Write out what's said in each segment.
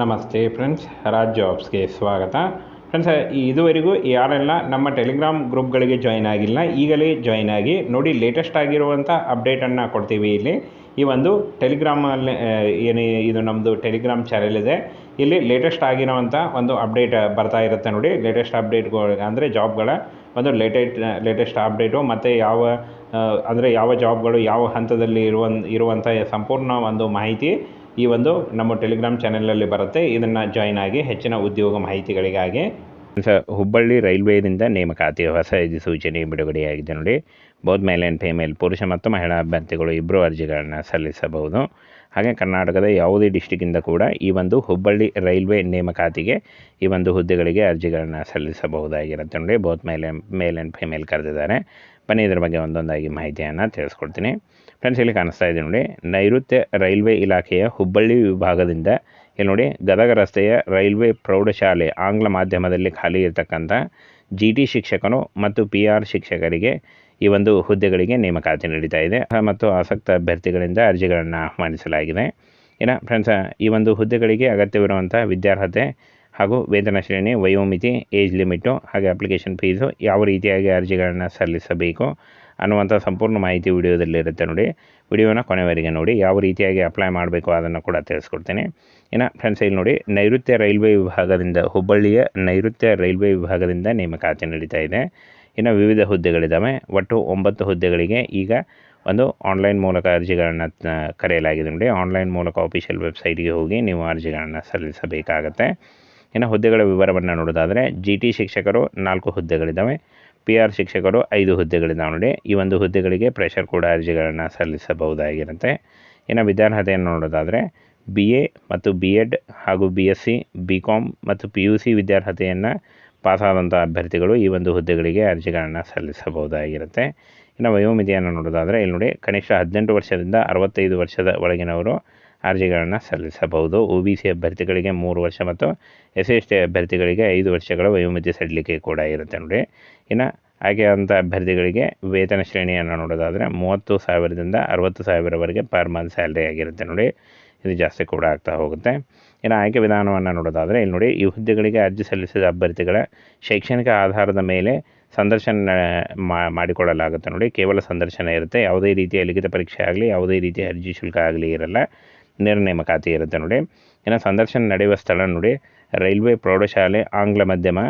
ನಮಸ್ತೆ ಫ್ರೆಂಡ್ಸ್ ರಾಜ್ ಜಾಬ್ಸ್ಗೆ ಸ್ವಾಗತ. ಫ್ರೆಂಡ್ಸ್, ಇದುವರೆಗೂ ಯಾರೆಲ್ಲ ನಮ್ಮ ಟೆಲಿಗ್ರಾಮ್ ಗ್ರೂಪ್ಗಳಿಗೆ ಜಾಯ್ನ್ ಆಗಿಲ್ಲ, ಈಗಲೇ ಜಾಯ್ನ್ ಆಗಿ ನೋಡಿ ಲೇಟೆಸ್ಟ್ ಆಗಿರುವಂಥ ಅಪ್ಡೇಟನ್ನು ಕೊಡ್ತೀವಿ ಇಲ್ಲಿ. ಈ ಒಂದು ಟೆಲಿಗ್ರಾಮಲ್ಲಿ ಏನು ಇದು ನಮ್ಮದು ಟೆಲಿಗ್ರಾಮ್ ಚಾನೆಲ್ ಇದೆ. ಇಲ್ಲಿ ಲೇಟೆಸ್ಟ್ ಆಗಿರುವಂಥ ಒಂದು ಅಪ್ಡೇಟ್ ಬರ್ತಾ ಇರುತ್ತೆ ನೋಡಿ. ಲೇಟೆಸ್ಟ್ ಅಪ್ಡೇಟ್ಗಳು ಅಂದರೆ ಜಾಬ್ಗಳ ಒಂದು ಲೇಟೆಸ್ಟ್ ಲೇಟೆಸ್ಟ್ ಅಪ್ಡೇಟು ಮತ್ತು ಯಾವ ಅಂದರೆ ಯಾವ ಜಾಬ್ಗಳು ಯಾವ ಹಂತದಲ್ಲಿ ಇರುವ ಇರುವಂಥ ಸಂಪೂರ್ಣ ಒಂದು ಮಾಹಿತಿ ಈ ಒಂದು ನಮ್ಮ ಟೆಲಿಗ್ರಾಮ್ ಚಾನೆಲಲ್ಲಿ ಬರುತ್ತೆ. ಇದನ್ನು ಜಾಯ್ನ್ ಆಗಿ ಹೆಚ್ಚಿನ ಉದ್ಯೋಗ ಮಾಹಿತಿಗಳಿಗಾಗಿ. ಹುಬ್ಬಳ್ಳಿ ರೈಲ್ವೇದಿಂದ ನೇಮಕಾತಿ ಹೊಸ ಸೂಚನೆ ಬಿಡುಗಡೆಯಾಗಿದೆ ನೋಡಿ. ಬೋತ್ ಮೇಲ್ ಆ್ಯಂಡ್ ಫಿಮೇಲ್ ಪುರುಷ ಮತ್ತು ಮಹಿಳಾ ಅಭ್ಯರ್ಥಿಗಳು ಇಬ್ಬರು ಅರ್ಜಿಗಳನ್ನು ಸಲ್ಲಿಸಬಹುದು. ಹಾಗೆ ಕರ್ನಾಟಕದ ಯಾವುದೇ ಡಿಸ್ಟಿಕ್ಕಿಂದ ಕೂಡ ಈ ಒಂದು ಹುಬ್ಬಳ್ಳಿ ರೈಲ್ವೆ ನೇಮಕಾತಿಗೆ ಈ ಒಂದು ಹುದ್ದೆಗಳಿಗೆ ಅರ್ಜಿಗಳನ್ನು ಸಲ್ಲಿಸಬಹುದಾಗಿರುತ್ತೆ ನೋಡಿ. Both male male and female ಕರೆದಿದ್ದಾರೆ. ಬನ್ನಿ, ಇದರ ಬಗ್ಗೆ ಒಂದೊಂದಾಗಿ ಮಾಹಿತಿಯನ್ನು ತಿಳಿಸ್ಕೊಡ್ತೀನಿ. ಫ್ರೆಂಡ್ಸ್, ಇಲ್ಲಿ ಕಾಣಿಸ್ತಾ ಇದೆ ನೋಡಿ, ನೈಋತ್ಯ ರೈಲ್ವೆ ಇಲಾಖೆಯ ಹುಬ್ಬಳ್ಳಿ ವಿಭಾಗದಿಂದ ಇಲ್ಲಿ ನೋಡಿ, ಗದಗ ರಸ್ತೆಯ ರೈಲ್ವೆ ಪ್ರೌಢಶಾಲೆ ಆಂಗ್ಲ ಮಾಧ್ಯಮದಲ್ಲಿ ಖಾಲಿ ಇರತಕ್ಕಂಥ ಜಿ ಟಿ ಶಿಕ್ಷಕನು ಮತ್ತು ಪಿ ಆರ್ ಶಿಕ್ಷಕರಿಗೆ ಈ ಒಂದು ಹುದ್ದೆಗಳಿಗೆ ನೇಮಕಾತಿ ನಡೀತಾ ಇದೆ. ಮತ್ತು ಆಸಕ್ತ ಅಭ್ಯರ್ಥಿಗಳಿಂದ ಅರ್ಜಿಗಳನ್ನು ಆಹ್ವಾನಿಸಲಾಗಿದೆ. ಏನ ಫ್ರೆಂಡ್ಸ್, ಈ ಒಂದು ಹುದ್ದೆಗಳಿಗೆ ಅಗತ್ಯವಿರುವಂಥ ವಿದ್ಯಾರ್ಹತೆ ಹಾಗೂ ವೇತನ ಶ್ರೇಣಿ, ವಯೋಮಿತಿ, ಏಜ್ ಲಿಮಿಟು ಹಾಗೆ ಅಪ್ಲಿಕೇಶನ್ ಫೀಸು ಯಾವ ರೀತಿಯಾಗಿ ಅರ್ಜಿಗಳನ್ನು ಸಲ್ಲಿಸಬೇಕು ಅನ್ನುವಂಥ ಸಂಪೂರ್ಣ ಮಾಹಿತಿ ವಿಡಿಯೋದಲ್ಲಿರುತ್ತೆ ನೋಡಿ. ವಿಡಿಯೋನ ಕೊನೆವರೆಗೆ ನೋಡಿ, ಯಾವ ರೀತಿಯಾಗಿ ಅಪ್ಲೈ ಮಾಡಬೇಕು ಅದನ್ನು ಕೂಡ ತಿಳಿಸ್ಕೊಡ್ತೀನಿ. ಇನ್ನು ಫ್ರೆಂಡ್ಸ್ ಇಲ್ಲಿ ನೋಡಿ, ನೈಋತ್ಯ ರೈಲ್ವೆ ವಿಭಾಗದಿಂದ ಹುಬ್ಬಳ್ಳಿಯ ನೈಋತ್ಯ ರೈಲ್ವೆ ವಿಭಾಗದಿಂದ ನೇಮಕಾತಿ ನಡೀತಾ ಇದೆ. ಇನ್ನು ವಿವಿಧ ಹುದ್ದೆಗಳಿದ್ದಾವೆ. ಒಟ್ಟು ಒಂಬತ್ತು ಹುದ್ದೆಗಳಿಗೆ ಈಗ ಒಂದು ಆನ್ಲೈನ್ ಮೂಲಕ ಅರ್ಜಿಗಳನ್ನು ಕರೆಯಲಾಗಿದೆ ನೋಡಿ. ಆನ್ಲೈನ್ ಮೂಲಕ ಅಫಿಷಿಯಲ್ ವೆಬ್ಸೈಟ್ಗೆ ಹೋಗಿ ನೀವು ಅರ್ಜಿಗಳನ್ನು ಸಲ್ಲಿಸಬೇಕಾಗತ್ತೆ. ಇನ್ನು ಹುದ್ದೆಗಳ ವಿವರವನ್ನು ನೋಡೋದಾದರೆ ಜಿ ಟಿ ಶಿಕ್ಷಕರು ನಾಲ್ಕು ಹುದ್ದೆಗಳಿದ್ದಾವೆ ಪಿ ಆರ್ ಶಿಕ್ಷಕರು ಐದು ಹುದ್ದೆಗಳಿದ್ದಾವೆ ನೋಡಿ. ಈ ಒಂದು ಹುದ್ದೆಗಳಿಗೆ ಪ್ರೆಷರ್ ಕೂಡ ಅರ್ಜಿಗಳನ್ನು ಸಲ್ಲಿಸಬಹುದಾಗಿರುತ್ತೆ. ಇನ್ನು ವಿದ್ಯಾರ್ಹತೆಯನ್ನು ನೋಡೋದಾದರೆ ಬಿ ಎ ಮತ್ತು ಬಿ ಎಡ್ ಹಾಗೂ B S C B com ಮತ್ತು ಪಿ ಯು ಸಿ ವಿದ್ಯಾರ್ಹತೆಯನ್ನು ಪಾಸಾದಂಥ ಅಭ್ಯರ್ಥಿಗಳು ಈ ಒಂದು ಹುದ್ದೆಗಳಿಗೆ ಅರ್ಜಿಗಳನ್ನು ಸಲ್ಲಿಸಬಹುದಾಗಿರುತ್ತೆ. ಇನ್ನು ವಯೋಮಿತಿಯನ್ನು ನೋಡೋದಾದರೆ ಇಲ್ಲಿ ನೋಡಿ, ಕನಿಷ್ಠ ಹದಿನೆಂಟು ವರ್ಷದಿಂದ ಅರವತ್ತೈದು ವರ್ಷದ ಒಳಗಿನವರು ಅರ್ಜಿಗಳನ್ನು ಸಲ್ಲಿಸಬಹುದು. ಒ ಬಿ ಸಿ ಅಭ್ಯರ್ಥಿಗಳಿಗೆ ಮೂರು ವರ್ಷ ಮತ್ತು ಎಸ್ ಎಸ್ ಟಿ ಅಭ್ಯರ್ಥಿಗಳಿಗೆ ಐದು ವರ್ಷಗಳ ವಯೋಮಿತಿ ಸಡಿಲಿಕೆ ಕೂಡ ಇರುತ್ತೆ ನೋಡಿ. ಇನ್ನು ಆಯ್ಕೆಯಾದಂಥ ಅಭ್ಯರ್ಥಿಗಳಿಗೆ ವೇತನ ಶ್ರೇಣಿಯನ್ನು ನೋಡೋದಾದರೆ ಮೂವತ್ತು ಸಾವಿರದಿಂದ ಅರವತ್ತು ಸಾವಿರವರೆಗೆ ಪರ್ ಮಂತ್ ಸ್ಯಾಲ್ರಿ ಆಗಿರುತ್ತೆ ನೋಡಿ. ಇದು ಜಾಸ್ತಿ ಕೂಡ ಆಗ್ತಾ ಹೋಗುತ್ತೆ. ಇನ್ನು ಆಯ್ಕೆ ವಿಧಾನವನ್ನು ನೋಡೋದಾದರೆ ಇಲ್ಲಿ ನೋಡಿ, ಈ ಹುದ್ದೆಗಳಿಗೆ ಅರ್ಜಿ ಸಲ್ಲಿಸಿದ ಅಭ್ಯರ್ಥಿಗಳ ಶೈಕ್ಷಣಿಕ ಆಧಾರದ ಮೇಲೆ ಸಂದರ್ಶನ ಮಾಡಿಕೊಳ್ಳಲಾಗುತ್ತೆ ನೋಡಿ. ಕೇವಲ ಸಂದರ್ಶನ ಇರುತ್ತೆ, ಯಾವುದೇ ರೀತಿಯ ಲಿಖಿತ ಪರೀಕ್ಷೆ ಆಗಲಿ, ಯಾವುದೇ ರೀತಿಯ ಅರ್ಜಿ ಶುಲ್ಕ ಆಗಲಿ ಇರಲ್ಲ. ನೇರ ನೇಮಕಾತಿ ಇರುತ್ತೆ ನೋಡಿ. ಇನ್ನು ಸಂದರ್ಶನ ನಡೆಯುವ ಸ್ಥಳ ನೋಡಿ. ರೈಲ್ವೆ ಪ್ರೌಢಶಾಲೆ ಆಂಗ್ಲ ಮಾಧ್ಯಮ,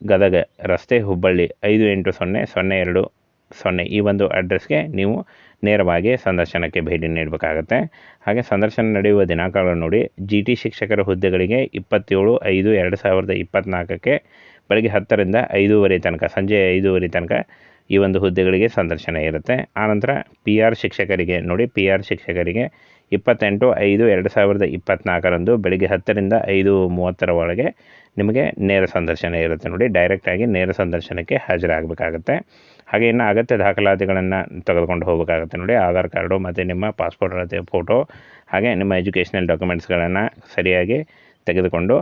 ಗದಗ, ರಸ್ತೆ ಹುಬ್ಬಳ್ಳಿ ಐದು ಎಂಟು ಸೊನ್ನೆ ಸೊನ್ನೆ ಎರಡು ಸೊನ್ನೆ ಈ ಒಂದು ಅಡ್ರೆಸ್ಗೆ ನೀವು ನೇರವಾಗಿ ಸಂದರ್ಶನಕ್ಕೆ ಭೇಟಿ ನೀಡಬೇಕಾಗತ್ತೆ. ಹಾಗೆ ಸಂದರ್ಶನ ನಡೆಯುವ ದಿನಾಂಕಗಳನ್ನು ನೋಡಿ. ಜಿ ಟಿ ಶಿಕ್ಷಕರ ಹುದ್ದೆಗಳಿಗೆ ಇಪ್ಪತ್ತೇಳು ಐದು ಎರಡು ಸಾವಿರದ ಇಪ್ಪತ್ತ್ನಾಲ್ಕಕ್ಕೆ ಬೆಳಗ್ಗೆ ಹತ್ತರಿಂದ ಐದೂವರೆ ತನಕ, ಸಂಜೆ ಐದೂವರೆ ತನಕ ಈ ಒಂದು ಹುದ್ದೆಗಳಿಗೆ ಸಂದರ್ಶನ ಇರುತ್ತೆ. ಆನಂತರ ಪಿ ಆರ್ ಶಿಕ್ಷಕರಿಗೆ ನೋಡಿ ಪಿ ಆರ್ ಶಿಕ್ಷಕರಿಗೆ ಇಪ್ಪತ್ತೆಂಟು ಐದು ಎರಡು ಸಾವಿರದ ಇಪ್ಪತ್ತ್ನಾಲ್ಕರಂದು ಬೆಳಿಗ್ಗೆ ಹತ್ತರಿಂದ ಐದು ಮೂವತ್ತರ ಒಳಗೆ ನಿಮಗೆ ನೇರ ಸಂದರ್ಶನ ಇರುತ್ತೆ ನೋಡಿ. ಡೈರೆಕ್ಟಾಗಿ ನೇರ ಸಂದರ್ಶನಕ್ಕೆ ಹಾಜರಾಗಬೇಕಾಗತ್ತೆ. ಹಾಗೆ ಇನ್ನು ಅಗತ್ಯ ದಾಖಲಾತಿಗಳನ್ನು ತೆಗೆದುಕೊಂಡು ಹೋಗಬೇಕಾಗುತ್ತೆ ನೋಡಿ. ಆಧಾರ್ ಕಾರ್ಡು ಮತ್ತು ನಿಮ್ಮ ಪಾಸ್ಪೋರ್ಟ್ ಅಳತೆ ಫೋಟೋ ಹಾಗೆ ನಿಮ್ಮ ಎಜುಕೇಷನಲ್ ಡಾಕ್ಯುಮೆಂಟ್ಸ್ಗಳನ್ನು ಸರಿಯಾಗಿ ತೆಗೆದುಕೊಂಡು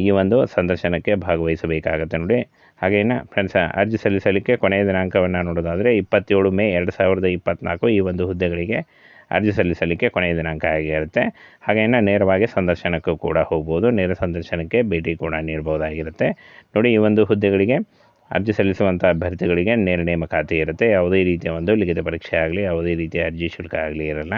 ಈ ಒಂದು ಸಂದರ್ಶನಕ್ಕೆ ಭಾಗವಹಿಸಬೇಕಾಗತ್ತೆ ನೋಡಿ. ಹಾಗೇನ ಫ್ರೆಂಡ್ಸ್ ಅರ್ಜಿ ಸಲ್ಲಿಸಲಿಕ್ಕೆ ಕೊನೆಯ ದಿನಾಂಕವನ್ನು ನೋಡೋದಾದರೆ ಇಪ್ಪತ್ತೇಳು ಮೇ ಎರಡು ಸಾವಿರದ ಇಪ್ಪತ್ತ್ನಾಲ್ಕು ಈ ಒಂದು ಹುದ್ದೆಗಳಿಗೆ ಅರ್ಜಿ ಸಲ್ಲಿಸಲಿಕ್ಕೆ ಕೊನೆಯ ದಿನಾಂಕ ಆಗಿರುತ್ತೆ. ಹಾಗೇನ ನೇರವಾಗಿ ಸಂದರ್ಶನಕ್ಕೂ ಕೂಡ ಹೋಗ್ಬೋದು. ನೇರ ಸಂದರ್ಶನಕ್ಕೆ ಭೇಟಿ ಕೂಡ ನೀಡ್ಬೋದಾಗಿರುತ್ತೆ. ನೋಡಿ ಈ ಒಂದು ಹುದ್ದೆಗಳಿಗೆ ಅರ್ಜಿ ಸಲ್ಲಿಸುವಂಥ ಅಭ್ಯರ್ಥಿಗಳಿಗೆ ನೇರ ನೇಮಕಾತಿ ಇರುತ್ತೆ. ಯಾವುದೇ ರೀತಿಯ ಒಂದು ಲಿಖಿತ ಪರೀಕ್ಷೆ ಆಗಲಿ, ಯಾವುದೇ ರೀತಿಯ ಅರ್ಜಿ ಶುಲ್ಕ ಆಗಲಿ ಇರಲ್ಲ.